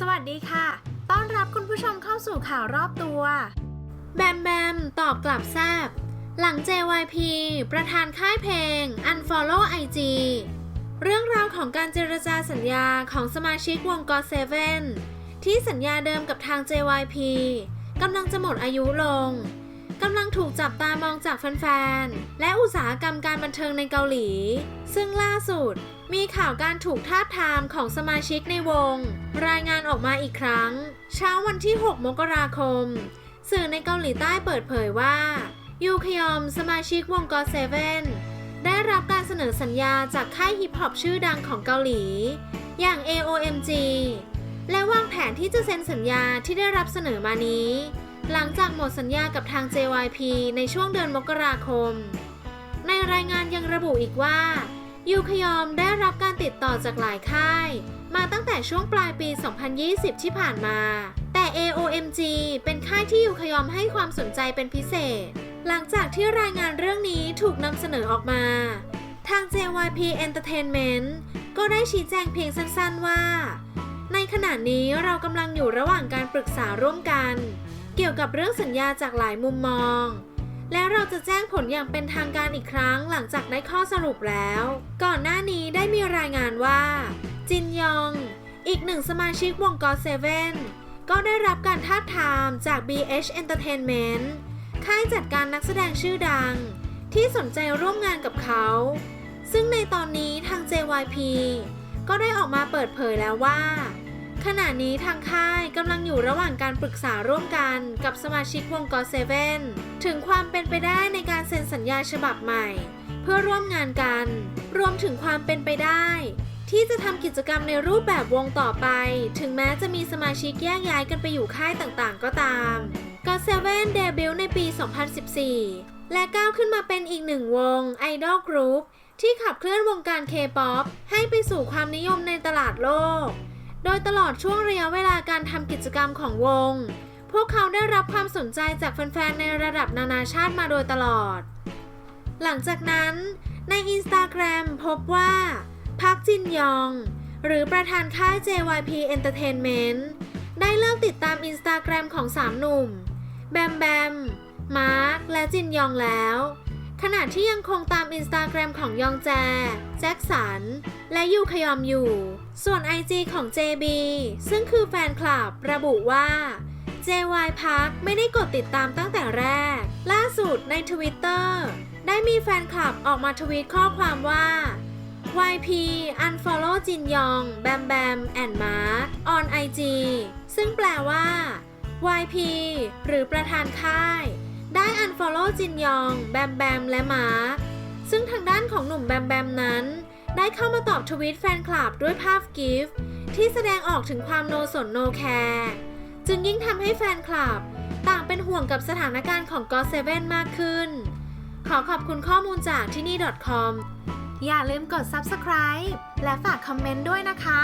สวัสดีค่ะ ต้อนรับคุณผู้ชมเข้าสู่ข่าวรอบตัว แบมแบม ตอบกลับแซบหลัง JYP ประธานค่ายเพลง Unfollow IG เรื่องราวของการเจรจาสัญญาของสมาชิกวง GOT7 ที่สัญญาเดิมกับทาง JYP กำลังจะหมดอายุลง กำลังถูกจับตามองจากแฟนๆ และอุตสาหกรรมการบันเทิงในเกาหลี ซึ่งล่าสุดมีข่าวการถูกทาบทามของสมาชิกในวง รายงานออกมาอีกครั้ง เช้าวันที่ 6 มกราคม สื่อในเกาหลีใต้เปิดเผยว่า ยูคยอมสมาชิกวง God Seven ได้รับการเสนอสัญญาจากค่ายฮิปฮอปชื่อดังของเกาหลี อย่าง AOMG และวางแผนที่จะเซ็นสัญญาที่ได้รับเสนอมานี้ หลังจากหมดสัญญากับทาง JYP ในช่วงเดือนมกราคม ในรายงานยังระบุอีกว่ายูคยอมได้รับการติดต่อจากหลายค่าย มาตั้งแต่ช่วงปลายปี 2020 ที่ผ่านมา แต่ AOMG เป็นค่ายที่ยูคยอมให้ความสนใจเป็นพิเศษ หลังจากที่รายงานเรื่องนี้ถูกนำเสนอออกมา ทาง JYP Entertainment ก็ได้ชี้แจงเพียงสั้นๆว่า ในขณะนี้เรากำลังอยู่ระหว่างการปรึกษาร่วมกัน เกี่ยวกับเรื่องสัญญาจากหลายมุมมอง และเราจะแจ้งผลอย่างเป็นทางการอีกครั้งหลังจากได้ข้อสรุปแล้ว ก่อนหน้านี้ได้มีรายงานว่า จินยอง อีกหนึ่งสมาชิกวงกอเซเว่นก็ได้รับการทาบทามจาก BH Entertainment ค่ายจัดการนักแสดงชื่อดัง ที่สนใจร่วมงานกับเขา ซึ่งในตอนนี้ทาง JYP ก็ได้ออกมาเปิดเผยแล้วว่า ขณะนี้ทางค่ายกำลังอยู่ระหว่างการปรึกษาร่วมกันกับสมาชิกวงกอเซเว่นถึงความเป็นไปได้ในการเซ็นสัญญาฉบับใหม่ เพื่อร่วมงานกัน รวมถึงความเป็นไปได้ ที่จะทำกิจกรรมในรูปแบบวงต่อไป ถึงแม้จะมีสมาชิกแยกย้ายกันไปอยู่ค่ายต่างๆ ก็ตามกอเซเว่นเดบิวต์ในปี 2014 และก้าวขึ้นมาเป็นอีกหนึ่งวงไอดอลกรุ๊ปที่ขับเคลื่อนวงการเคป๊อปให้ไปสู่ความนิยมในตลาดโลก โดยตลอดช่วงระยะเวลาการทำกิจกรรมของวง พวกเขาได้รับความสนใจจากแฟนๆ ในระดับนานาชาติมาโดยตลอด หลังจากนั้นใน Instagram พบว่า พักจินยอง หรือประธานค่าย JYP Entertainment ได้เลิกติดตาม Instagram ของ3หนุ่ม แบมแบม มาร์ค และจินยองแล้ว ขณะที่ยังคงตาม Instagram ของยองแจ แจ็คสัน และยูคยอมอยู่ ส่วน IG ของ JB ซึ่งคือแฟนคลับระบุว่า JY Park ไม่ได้กดติดตามตั้งแต่แรก ล่าสุดใน Twitter ได้มีแฟนคลับออกมาทวีตข้อความว่า YP unfollow จินยอง แบมแบม and Mark on IG ซึ่งแปลว่า YP หรือประธานค่าย ได้ unfollow จินยอง แบมแบม และมาร์คซึ่งทางด้านของหนุ่มแบมแบมนั้น ได้เข้ามาตอบทวีตแฟนคลับด้วยภาพกิฟต์ที่แสดงออกถึงความโนสนโนแคร์จึงยิ่งทำให้แฟนคลับ ต่างเป็นห่วงกับสถานการณ์ของ God Seven มากขึ้น ขอขอบคุณข้อมูลจากที่นี่ .com อย่าลืมกด subscribe และฝากคอมเมนต์ด้วยนะคะ